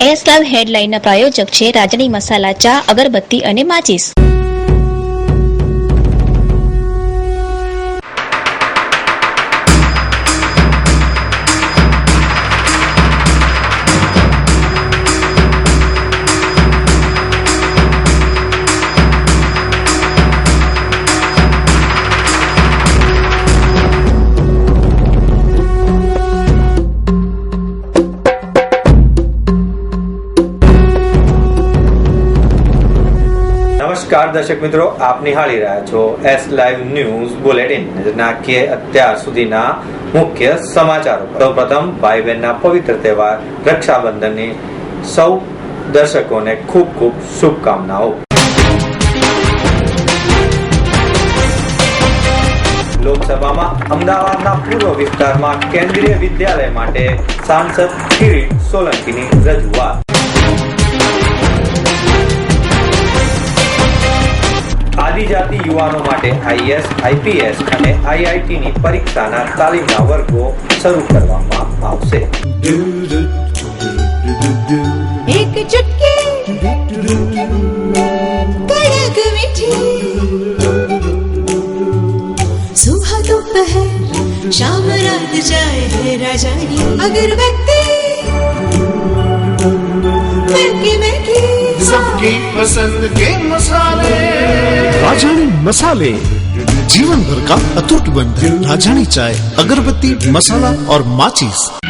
S live હેડલાઇનના પ્રાયોજક છે રાજની મસાલા ચા અગરબત્તી અને માચીસ. નમસ્કાર મિત્રો, આપ નિહાળી રહ્યા છો એસ લાઈવ ન્યૂઝ બુલેટિન નાખીએ અત્યાર સુધીના મુખ્ય સમાચારો સૌપ્રથમ ભાઈ બહેનના પવિત્ર તહેવાર, રક્ષાબંધનની સૌ દર્શકોને ખૂબ ખૂબ શુભકામનાઓ. લોકસભામાં અમદાવાદના પૂર્વ વિસ્તારમાં કેન્દ્રીય વિદ્યાલય માટે સાંસદ કિરીટ સોલંકીની રજૂઆત. આદિજાતિ યુવાનો માટે આઈએસ, આઈપીએસ અને આઈઆઈટીની પરીક્ષાના તાલીમના વર્ગો શરૂ કરવામાં આવશે. એક ચટકી શામ રાત જાય રાજાની અગર વ્યક્તિ सबकी पसंद के मसाले। राजानी मसाले, जीवन भर का अतुट बंधन राजानी चाय, अगरबत्ती, मसाला और माचिस।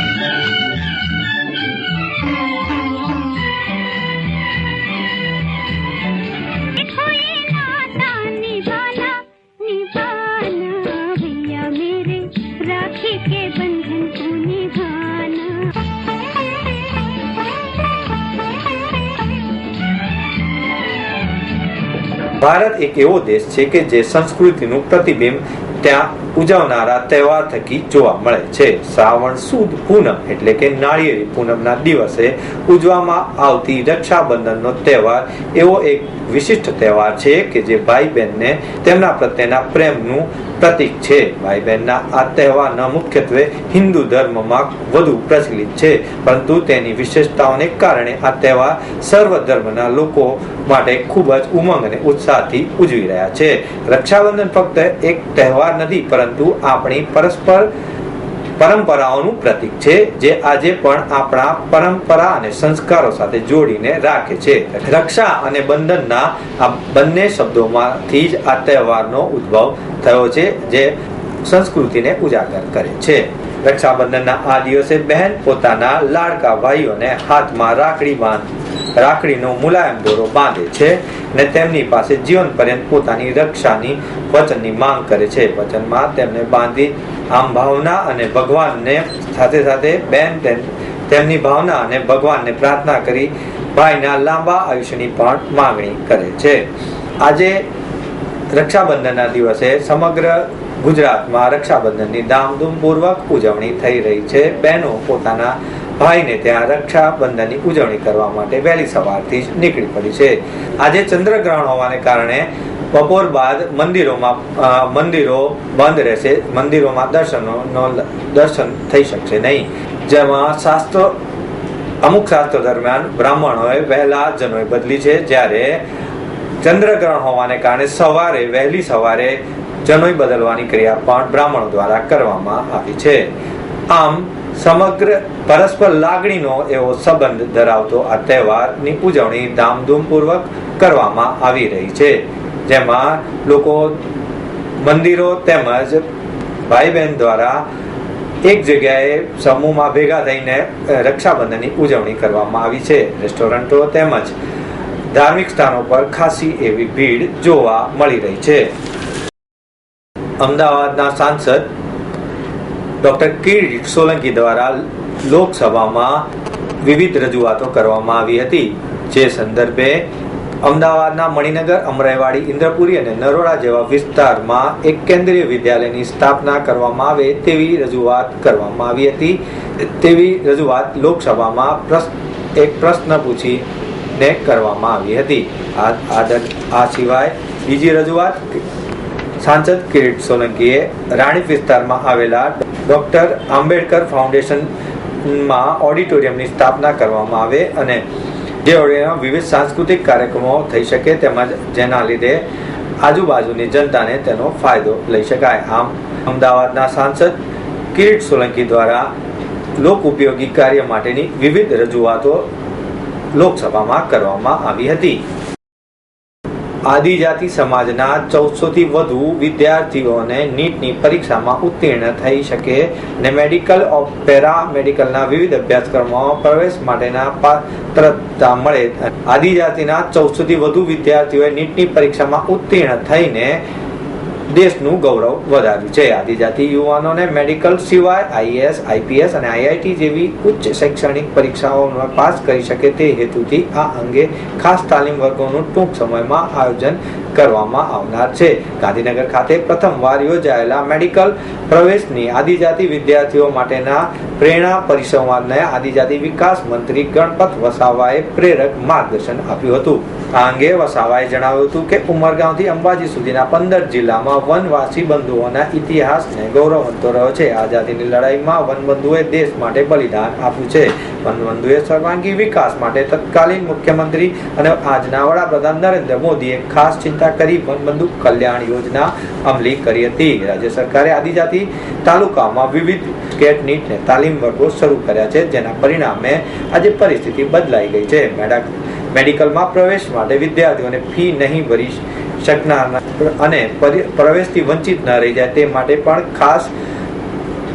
ભારત એક એવો દેશ છે કે જે સંસ્કૃતિનું પ્રતિબિંબ ત્યાં ઉજવનારા તહેવાર થકી જોવા મળે છે. શ્રાવણ સુદ પૂનમ એટલે કે નાળિયેરી પૂનમના દિવસે ઉજવવામાં આવતી રક્ષાબંધનનો તહેવાર એવો એક વિશિષ્ટ તહેવાર છે કે જે ભાઈ બહેનને તેમના પ્રત્યેના પ્રેમનું પ્રતીક છે. ભાઈ બહેનના આ તહેવારના મુખ્યત્વે હિન્દુ ધર્મમાં વધુ પ્રચલિત છે. પરંતુ તેની વિશેષતાઓને કારણે આ તહેવાર સર્વ ધર્મના લોકો માટે ખૂબ જ ઉમંગ અને ઉત્સાહથી ઉજવી રહ્યા છે. રક્ષાબંધન ફક્ત એક તહેવાર નથી, પરંતુ આપણી પરસ્પર પરંપરાઓનું પ્રતીક છે, જે આજે પણ આપણા પરંપરા અને સંસ્કારો સાથે જોડીને રાખે છે. રક્ષા અને બંધનના આ બંને શબ્દોમાંથી જ આ તહેવારનો ઉદ્ભવ થયો છે, જે સંસ્કૃતિને ઉજાગર કરે છે. રક્ષાબંધનના આ દિવસે બહેન પોતાના લાડકા ભાઈઓને હાથમાં રાખડી બાંધ, રાખડીનો મુલાયમ દોરો બાંધે છે ને તેમની પાસે જીવન પર્યંત પોતાની રક્ષાની વચનની માંગ કરે છે. વચનમાં તેમને બાંધી આમ ભાવના અને ભગવાનને સાથે સાથે બેન તેમ- તેમની ભાવના અને ભગવાનને પ્રાર્થના કરી ભાઈના લાંબા આયુષ્યની પણ માંગણી કરે છે. આજે રક્ષાબંધનના દિવસે સમગ્ર ગુજરાતમાં રક્ષાબંધનની ધામધૂમપૂર્વક ઉજવણી થઈ રહી છે. બહેનો પોતાના ભાઈને ત્યાં રક્ષાબંધનની ઉજવણી કરવા માટે વહેલી સવારથી જ નીકળી પડી છે. આજે ચંદ્રગ્રહણ હોવાને કારણે બપોર બાદ મંદિરોમાં મંદિરો બંધ રહેશે. મંદિરોમાં દર્શનોનો દર્શન થઈ શકશે નહીં. જેમાં શાસ્ત્રો, અમુક શાસ્ત્રો દરમિયાન બ્રાહ્મણોએ વહેલા જનોએ બદલી છે. જ્યારે ચંદ્રગ્રહણ હોવાને કારણે સવારે, વહેલી સવારે જનોઈ બદલવાની ક્રિયા પણ બ્રાહ્મણો દ્વારા કરવામાં આવી છે. આમ, સમગ્ર પરસ્પર લાગણીનો એવો સંબંધ ધરાવતો આ તહેવારની ઉજવણી ધામધૂમપૂર્વક કરવામાં આવી રહી છે. જેમાં લોકો મંદિરો તેમજ ભાઈ બહેન દ્વારા એક જગ્યાએ સમૂહમાં ભેગા થઈને રક્ષાબંધનની ઉજવણી કરવામાં આવી છે. રેસ્ટોરન્ટો તેમજ ધાર્મિક સ્થાનો પર ખાસી એવી ભીડ જોવા મળી રહી છે. અમદાવાદના સાંસદ ડોક્ટર કિરીટ સોલંકી દ્વારા લોકસભામાં વિવિધ રજૂઆતો કરવામાં આવી હતી. જે સંદર્ભે અમદાવાદના મણિનગર, અમરાઈવાડી, ઇન્દ્રપુરી અને નરોડા જેવા વિસ્તારમાં એક કેન્દ્રીય વિદ્યાલયની સ્થાપના કરવામાં આવે તેવી રજૂઆત કરવામાં આવી હતી. તેવી રજૂઆત લોકસભામાં પ્રશ્ન એક પ્રશ્ન પૂછીને કરવામાં આવી હતી. આ સિવાય બીજી રજૂઆત સાંસદ કિરીટ સોલંકીએ રાણીપ વિસ્તારમાં આવેલા ડોક્ટર આંબેડકર ફાઉન્ડેશનમાં ઓડિટોરિયમની સ્થાપના કરવામાં આવે અને જે ઓડિટોરિયમમાં વિવિધ સાંસ્કૃતિક કાર્યક્રમો થઈ શકે તેમજ જેના લીધે આજુબાજુની જનતાને તેનો ફાયદો લઈ શકાય. આમ, અમદાવાદના સાંસદ કિરીટ સોલંકી દ્વારા લોક ઉપયોગી કાર્ય માટેની વિવિધ રજૂઆતો લોકસભામાં કરવામાં આવી હતી. આદિજાતિ સમાજના ચૌદસો થી વધુ વિદ્યાર્થીઓને નીટની પરીક્ષામાં ઉત્તીર્ણ થઈ શકે ને મેડિકલ પેરા મેડિકલના વિવિધ અભ્યાસક્રમોમાં પ્રવેશ માટેના પાત્રતા મળે. આદિજાતિના ચૌદસો થી વધુ વિદ્યાર્થીઓએ નીટની પરીક્ષામાં ઉત્તીર્ણ થઈને દેશનું ગૌરવ વધાર્યું છે. આદિજાતિ યુવાનોને મેડિકલ સિવાય આઈએએસ, આઈપીએસ અને આઈઆઈટી જેવી ઉચ્ચ શૈક્ષણિક પરીક્ષાઓમાં પાસ કરી શકે તે હેતુથી આ અંગે ખાસ તાલીમ વર્ગોનું ટૂંક સમયમાં આયોજન કરવામાં આવનાર છે. ગાંધીનગર ખાતે પ્રથમવાર યોજાયેલા મેડિકલ પ્રવેશની આદિજાતિ વિદ્યાર્થીઓ માટેના પ્રેરણા પરિસંવાદને આદિજાતિ વિકાસ મંત્રી ગણપત વસાવાએ પ્રેરક માર્ગદર્શન આપ્યું હતું. આ અંગે વસાવાએ જણાવ્યું હતું કે ઉમરગાંવથી અંબાજી સુધીના પંદર જિલ્લામાં વનવાસી બંધુઓના ઇતિહાસને ગૌરવવંતો રહ્યો છે. આઝાદીની લડાઈમાં વનબંધુએ દેશ માટે બલિદાન આપ્યું છે. વનબંધુએ સર્વાંગી વિકાસ માટે તત્કાલીન મુખ્યમંત્રી અને આજના વડાપ્રધાન નરેન્દ્ર મોદીએ ખાસ ચિંતા કરી વનબંધુ કલ્યાણ યોજના અમલી કરી હતી. રાજ્ય સરકારે આદિજાતિ તાલુકામાં વિવિધ કેટ નીટને તાલીમ વર્ગો શરૂ કર્યા છે, જેના પરિણામે આજે પરિસ્થિતિ બદલાઈ ગઈ છે. મેડા, મેડિકલમાં પ્રવેશ માટે વિદ્યાર્થીઓને ફી નહીં ભરી શકનાર અને પ્રવેશથી વંચિત ન રહી જાય તે માટે પણ ખાસ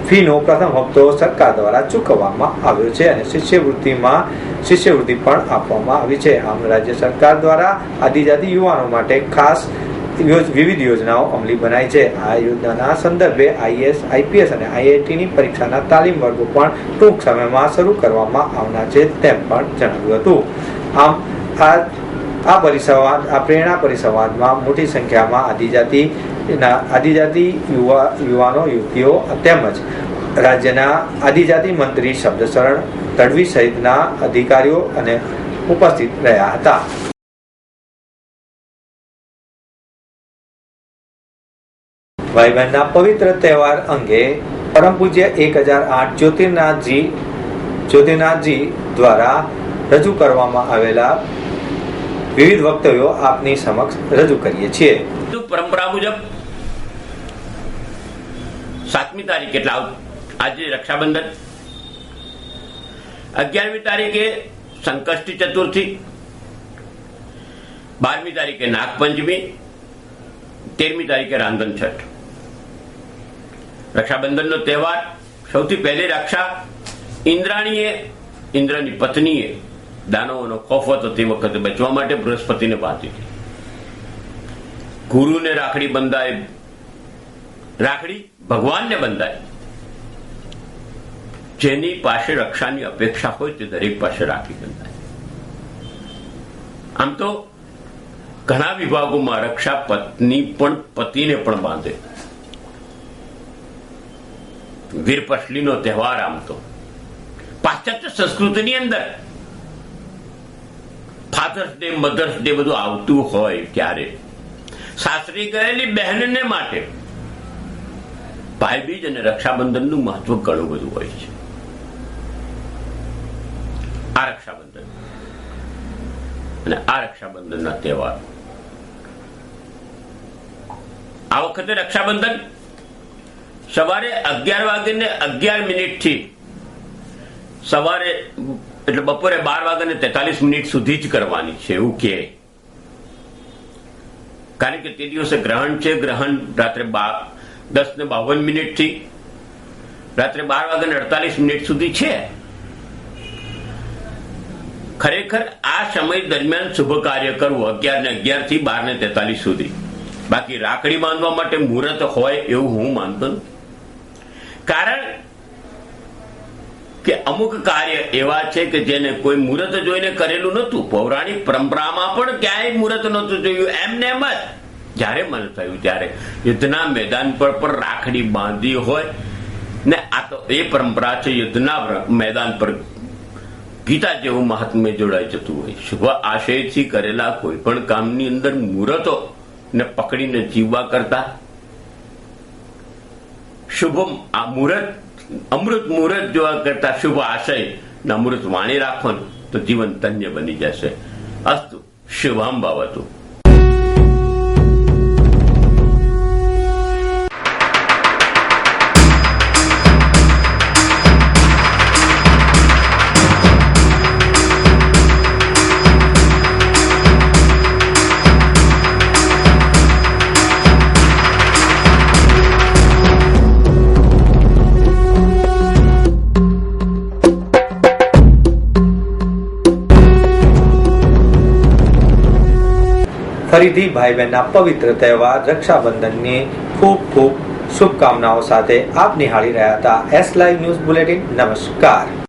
ફીનો પ્રથમ હપ્તો સરકાર દ્વારા ચૂકવવામાં આવ્યો છે અને શિષ્યવૃત્તિમાં શિષ્યવૃત્તિ પણ આપવામાં આવી છે. આમ રાજ્ય સરકાર દ્વારા આદિજાતિ યુવાનો માટે ખાસ વિવિધ યોજનાઓ અમલી બનાવી છે. આ યોજનાના સંદર્ભે આઈએસ, આઈપીએસ અને આઈઆઈટીની પરીક્ષાના તાલીમ વર્ગો પણ ટૂંક સમયમાં શરૂ કરવામાં આવનાર છે તેમ પણ જણાવ્યું હતું. આમ, આ આ પરિસંવાદ, આ પ્રેરણા પરિસંવાદમાં મોટી સંખ્યામાં આદિજાતિ આદિજાતિ યુવા, યુવાનો, યુવતીઓ તેમજ રાજ્યના આદિજાતિ મંત્રી શબ્દશરણ તડવી સહિતના અધિકારીઓ અને ઉપસ્થિત રહ્યા હતા. ભાઈ બહેનના પવિત્ર તહેવાર અંગે પરમ પૂજ્ય એક હજાર આઠ જ્યોતિર્નાથજી જ્યોતિર્નાથજી દ્વારા રજૂ કરવામાં આવેલા વિવિધ વક્તવ્યો આપની સમક્ષ રજૂ કરીએ છીએ. પરંપરા મુજબ સાતમી તારીખ, એટલે આજે રક્ષાબંધન. અગિયારમી તારીખે સંકષ્ટી ચતુર્થી. બારમી તારીખે નાગપંચમી. તેરમી તારીખે રાંધન છઠ. રક્ષાબંધનનો તહેવાર સૌથી પહેલી રક્ષા ઇન્દ્રાણીએ, ઇન્દ્રની પત્નીએ દાનવોનો ખોફ હતો તે વખતે બચવા માટે બૃહસ્પતિને બાંધી હતી. ગુરુને રાખડી બંધાય રાખડી ભગવાનને બંધાય. જેની પાસે રક્ષાની અપેક્ષા હોય તે દરેક પાસે રાખી બંધાય. આમ તો ઘણા વિભાગોમાં રક્ષા પત્ની પણ પતિને પણ બાંધે. વીરપસલીનો તહેવાર આમ તો. પાશ્ચાત્ય સંસ્કૃતિની અંદર. ફાધર્સ ડે મધર્સ ડે બધું આવતું હોય ત્યારે સાસરી ગયેલી બહેનને માટે. ભાઈબીજ અને રક્ષાબંધનનું મહત્વ ઘણું બધું હોય છે. આ રક્ષાબંધન. અને આ રક્ષાબંધનના તહેવાર. આ વખતે રક્ષાબંધન સવારે અગિયાર વાગીને અગિયાર મિનિટથી સવારે, એટલે બપોરે બાર વાગ્યાને તેતાલીસ મિનિટ સુધી જ કરવાની છે, એવું કે કારણ કે તે દિવસે ગ્રહણ છે, ગ્રહણ રાત્રે બા દસ ને બાવન મિનિટથી. રાત્રે બાર વાગ્યાને અડતાલીસ મિનિટ સુધી છે. ખરેખર આ સમય દરમિયાન શુભ કાર્ય કરવું અગિયાર ને અગિયારથી બાર ને તેતાલીસ સુધી. બાકી રાખડી બાંધવા માટે મુહૂર્ત હોય એવું હું માનતો કારણ કે અમુક કાર્ય એવા છે કે જેને કોઈ મુહૂર્ત જોઈને કરેલું નતું પૌરાણિક પરંપરામાં પણ ક્યાંય મુહૂર્ત નતું જોયું. એમને એમ જ જ્યારે મન થયું ત્યારે યુદ્ધના મેદાન પર પણ રાખડી બાંધી હોય ને આ તો એ પરંપરા છે, યુદ્ધના મેદાન પર ગીતા જેવું મહાત્મ્ય જોડાઈ જતું હોય. શુભ આશયથી કરેલા કોઈ પણ કામની અંદર મુહૂર્તો ને પકડીને જીવવા કરતા શુભમ આ મુહૂર્ત, અમૃત મુહૂર્ત જોવા કરતા શુભ આશય ને અમૃત વાણી રાખો ને તો જીવન ધન્ય બની જશે. અસ્તુ શુભમ બાબતો ફરીથી ભાઈ બહેનના પવિત્ર તહેવાર, રક્ષાબંધનની ખૂબ ખૂબ શુભકામનાઓ સાથે આપ નિહાળી રહ્યા હતા એસ લાઈવ ન્યૂઝ બુલેટિન નમસ્કાર.